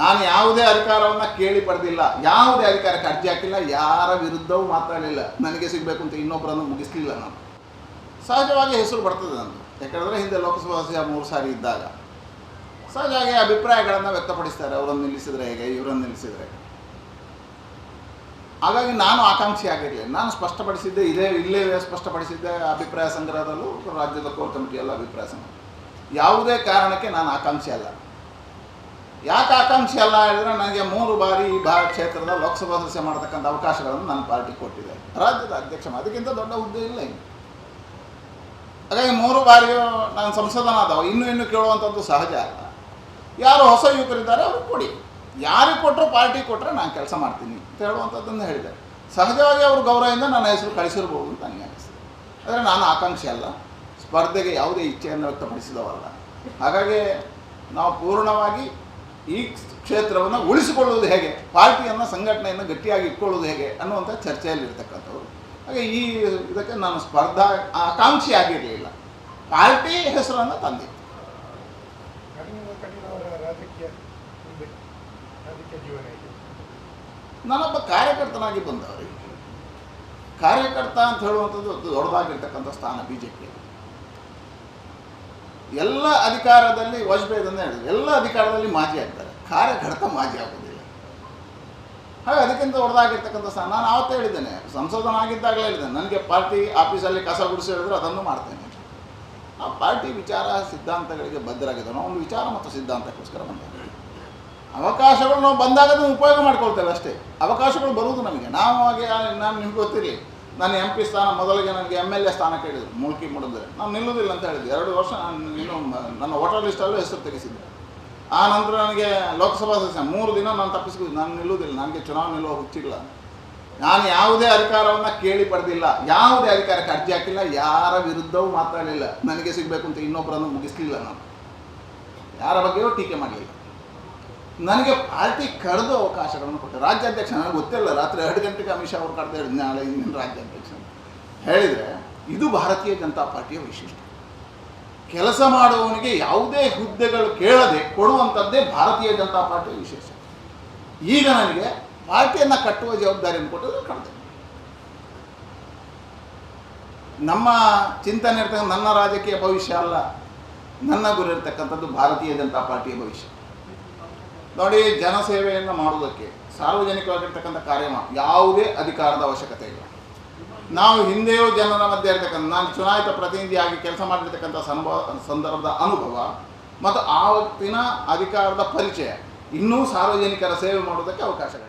ನಾನು ಯಾವುದೇ ಅಧಿಕಾರವನ್ನು ಕೇಳಿ ಪಡೆದಿಲ್ಲ, ಯಾವುದೇ ಅಧಿಕಾರಕ್ಕೆ ಅರ್ಜಿ ಹಾಕಿಲ್ಲ, ಯಾರ ವಿರುದ್ಧವೂ ಮಾತಾಡಲಿಲ್ಲ. ನನಗೆ ಸಿಗಬೇಕು ಅಂತ ಇನ್ನೊಬ್ಬರನ್ನು ಮುಗಿಸ್ಲಿಲ್ಲ ನಾನು. ಸಹಜವಾಗಿ ಹೆಸರು ಬರ್ತದೆ ನಾನು ಯಾಕಂದರೆ ಹಿಂದೆ ಲೋಕಸಭಾ ಮೂರು ಸಾರಿ ಇದ್ದಾಗ. ಸಹಜವಾಗಿ ಅಭಿಪ್ರಾಯಗಳನ್ನು ವ್ಯಕ್ತಪಡಿಸ್ತಾರೆ, ಅವರನ್ನು ನಿಲ್ಲಿಸಿದರೆ ಹೇಗೆ, ಇವರನ್ನು ನಿಲ್ಲಿಸಿದರೆ ಹೇಗೆ. ಹಾಗಾಗಿ ನಾನು ಆಕಾಂಕ್ಷಿ ಆಗಿರಲಿಲ್ಲ ನಾನು ಸ್ಪಷ್ಟಪಡಿಸಿದ್ದೆ, ಇದೇ ಇಲ್ಲೇ ಸ್ಪಷ್ಟಪಡಿಸಿದ್ದೆ ಅಭಿಪ್ರಾಯ ಸಂಗ್ರಹದಲ್ಲೂ ರಾಜ್ಯದ ಕೋರ್ ಕಮಿಟಿಯಲ್ಲೂ ಅಭಿಪ್ರಾಯ ಸಂಗ್ರಹ. ಯಾವುದೇ ಕಾರಣಕ್ಕೆ ನಾನು ಆಕಾಂಕ್ಷಿ ಅಲ್ಲ. ಯಾಕೆ ಆಕಾಂಕ್ಷಿ ಅಲ್ಲ ಹೇಳಿದ್ರೆ ನನಗೆ ಮೂರು ಬಾರಿ ಈ ಭಾಗ ಕ್ಷೇತ್ರದ ಲೋಕಸಭಾ ಸದಸ್ಯ ಮಾಡತಕ್ಕಂಥ ಅವಕಾಶಗಳನ್ನು ನನ್ನ ಪಾರ್ಟಿ ಕೊಟ್ಟಿದೆ. ರಾಜ್ಯದ ಅಧ್ಯಕ್ಷ ಅದಕ್ಕಿಂತ ದೊಡ್ಡ ಹುದ್ದೆ ಇಲ್ಲ ಹಾಗಾಗಿ ಮೂರು ಬಾರಿಯೂ ನಾನು ಸಂಸದನಾದವ, ಇನ್ನೂ ಇನ್ನೂ ಕೇಳುವಂಥದ್ದು ಸಹಜ ಅಲ್ಲ. ಯಾರು ಹೊಸ ಯುವಕರಿದ್ದಾರೆ ಅವ್ರಿಗೆ ಕೊಡಿ. ಯಾರಿಗೆ ಕೊಟ್ಟರು ಪಾರ್ಟಿ ಕೊಟ್ಟರೆ ನಾನು ಕೆಲಸ ಮಾಡ್ತೀನಿ ಅಂತ ಹೇಳುವಂಥದ್ದನ್ನು ಹೇಳಿದೆ. ಸಹಜವಾಗಿ ಅವರು ಗೌರವದಿಂದ ನನ್ನ ಹೆಸರು ಕಳಿಸಿರ್ಬೋದು ಅಂತ ನನಗೆ ಅನಿಸ್ತದೆ ಆದರೆ ನಾನು ಆಕಾಂಕ್ಷೆ ಅಲ್ಲ. ಸ್ಪರ್ಧೆಗೆ ಯಾವುದೇ ಇಚ್ಛೆಯನ್ನು ವ್ಯಕ್ತಪಡಿಸಿದವಲ್ಲ ಹಾಗಾಗಿ ನಾವು ಪೂರ್ಣವಾಗಿ ಈ ಕ್ಷೇತ್ರವನ್ನು ಉಳಿಸಿಕೊಳ್ಳುವುದು ಹೇಗೆ? ಪಾರ್ಟಿಯನ್ನು ಸಂಘಟನೆಯನ್ನು ಗಟ್ಟಿಯಾಗಿ ಇಟ್ಕೊಳ್ಳೋದು ಹೇಗೆ ಅನ್ನುವಂಥ ಚರ್ಚೆಯಲ್ಲಿರ್ತಕ್ಕಂಥವ್ರು. ಹಾಗೆ ಈ ಇದಕ್ಕೆ ನಾನು ಸ್ಪರ್ಧಾ ಆಕಾಂಕ್ಷಿ ಆಗಿರಲಿಲ್ಲ ಪಾರ್ಟಿ ಹೆಸರನ್ನು ತಂದಿತ್ತು. ನಾನೊಬ್ಬ ಕಾರ್ಯಕರ್ತನಾಗಿ ಬಂದವರಿಗೆ. ಕಾರ್ಯಕರ್ತ ಅಂತ ಹೇಳುವಂಥದ್ದು ದೊಡ್ಡದಾಗಿರ್ತಕ್ಕಂಥ ಸ್ಥಾನ ಬಿ ಜೆ ಪಿ ಎಲ್ಲ ಅಧಿಕಾರದಲ್ಲಿ ವಾಜಪೇಯಿ ಹೇಳಿದ್ರು ಎಲ್ಲ ಅಧಿಕಾರದಲ್ಲಿ ಮಾಜಿ ಆಗ್ತಾರೆ. ಕಾರ್ಯಕರ್ತ ಮಾಜಿ ಆಗೋದಿಲ್ಲ. ಹಾಗೆ ಅದಕ್ಕಿಂತ ಹೊಡೆದಾಗಿರ್ತಕ್ಕಂಥ ಸ್ಥಾನ ನಾನು ಆವತ್ತೇ ಹೇಳಿದ್ದೇನೆ. ಸಂಸದನಾಗಿದ್ದಾಗಲೇ ಹೇಳಿದ್ದೇನೆ. ನನಗೆ ಪಾರ್ಟಿ ಆಫೀಸಲ್ಲಿ ಕಸ ಗುಡಿಸಿ ಹೇಳಿದ್ರೆ ಅದನ್ನು ಮಾಡ್ತೇನೆ. ಆ ಪಾರ್ಟಿ ವಿಚಾರ ಸಿದ್ಧಾಂತಗಳಿಗೆ ಬದ್ಧರಾಗಿದ್ದಾನೆ ಒಂದು ವಿಚಾರ ಮತ್ತು ಸಿದ್ಧಾಂತಕ್ಕೋಸ್ಕರ ಬಂದ ಅವಕಾಶಗಳು ನಾವು ಬಂದಾಗ ಅದನ್ನು ಉಪಯೋಗ ಮಾಡ್ಕೊಳ್ತೇವೆ ಅಷ್ಟೇ. ಅವಕಾಶಗಳು ಬರುವುದು ನಮಗೆ. ನಾವು ಹಾಗೆ, ನಾನು ನಿಮ್ಗೆ ಗೊತ್ತಿರಲಿ ನಾನು ಎಂ ಪಿ ಸ್ಥಾನ ಮೊದಲಿಗೆ ನನಗೆ ಎಂ ಎಲ್ ಎ ಸ್ಥಾನ ಕೇಳಿದ್ರು, ಮುಲ್ಕಿ ಮುಡಿದ್ರೆ ನಾನು ನಿಲ್ಲುವುದಿಲ್ಲ ಅಂತ ಹೇಳಿದ್ದೆ ಎರಡು ವರ್ಷ ನಾನು ಇನ್ನು ನನ್ನ ವೋಟರ್ ಲಿಸ್ಟಲ್ಲೂ ಹೆಸರು ತೆಗೆಸಿದ್ದೆ. ಆ ನಂತರ ನನಗೆ ಲೋಕಸಭಾ ಸದಸ್ಯ, ಮೂರು ದಿನ ನಾನು ತಪ್ಪಿಸ್ಕೊಂಡು ನಾನು ನಿಲ್ಲುವುದಿಲ್ಲ. ನನಗೆ ಚುನಾವಣೆ ನಿಲ್ಲುವ ಹುಚ್ಚಿಲ್ಲ. ನಾನು ಯಾವುದೇ ಅಧಿಕಾರವನ್ನು ಕೇಳಿ ಪಡೆದಿಲ್ಲ. ಯಾವುದೇ ಅಧಿಕಾರಕ್ಕೆ ಅರ್ಜಿ ಹಾಕಿಲ್ಲ. ಯಾರ ವಿರುದ್ಧವೂ ಮಾತಾಡಲಿಲ್ಲ. ನನಗೆ ಸಿಗಬೇಕು ಅಂತ ಇನ್ನೊಬ್ಬರನ್ನು ಮುಗಿಸ್ಲಿಲ್ಲ ನಾನು. ಯಾರ ಬಗ್ಗೆಯೂ ಟೀಕೆ ಮಾಡಲಿಲ್ಲ. ನನಗೆ ಪಾರ್ಟಿ ಕರೆದು ಅವಕಾಶಗಳನ್ನು ಕೊಟ್ಟೆ ರಾಜ್ಯಾಧ್ಯಕ್ಷ ನನಗೆ ಗೊತ್ತಿಲ್ಲ, ರಾತ್ರಿ ಎರಡು ಗಂಟೆಗೆ ಅಮಿತ್ ಶಾ ಅವರು ಕರೆದು ಹೇಳಿದ್ರು, ನಾಳೆ ಇಂದಿನ ರಾಜ್ಯಾಧ್ಯಕ್ಷ ಹೇಳಿದರೆ ಇದು ಭಾರತೀಯ ಜನತಾ ಪಾರ್ಟಿಯ ವೈಶಿಷ್ಟ್ಯ. ಕೆಲಸ ಮಾಡುವವನಿಗೆ ಯಾವುದೇ ಹುದ್ದೆಗಳು ಕೇಳದೆ ಕೊಡುವಂಥದ್ದೇ ಭಾರತೀಯ ಜನತಾ ಪಾರ್ಟಿಯ ವಿಶೇಷ. ಈಗ ನನಗೆ ಪಾರ್ಟಿಯನ್ನು ಕಟ್ಟುವ ಜವಾಬ್ದಾರಿಯನ್ನು ಕೊಟ್ಟರೆ ಕಳೆದೆ ನಮ್ಮ ಚಿಂತನೆ ಇರ್ತಕ್ಕಂಥ, ನನ್ನ ರಾಜಕೀಯ ಭವಿಷ್ಯ ಅಲ್ಲ, ನನ್ನ ಗುರಿ ಇರ್ತಕ್ಕಂಥದ್ದು ಭಾರತೀಯ ಜನತಾ ಪಾರ್ಟಿಯ ಭವಿಷ್ಯ. ನೋಡಿ, ಜನಸೇವೆಯನ್ನು ಮಾಡುವುದಕ್ಕೆ ಸಾರ್ವಜನಿಕವಾಗಿರ್ತಕ್ಕಂಥ ಕಾರ್ಯ ಯಾವುದೇ ಅಧಿಕಾರದ ಅವಶ್ಯಕತೆ ಇಲ್ಲ. ನಾವು ಹಿಂದೆಯೂ ಜನರ ಮಧ್ಯೆ ಇರ್ತಕ್ಕಂಥ, ನಾನು ಚುನಾಯಿತ ಪ್ರತಿನಿಧಿಯಾಗಿ ಕೆಲಸ ಮಾಡಿರ್ತಕ್ಕಂಥ ಅನುಭವ ಸಂದರ್ಭದ ಅನುಭವ ಮತ್ತು ಆವತ್ತಿನ ಅಧಿಕಾರದ ಪರಿಚಯ ಇನ್ನೂ ಸಾರ್ವಜನಿಕರ ಸೇವೆ ಮಾಡುವುದಕ್ಕೆ ಅವಕಾಶಗಳಿದೆ.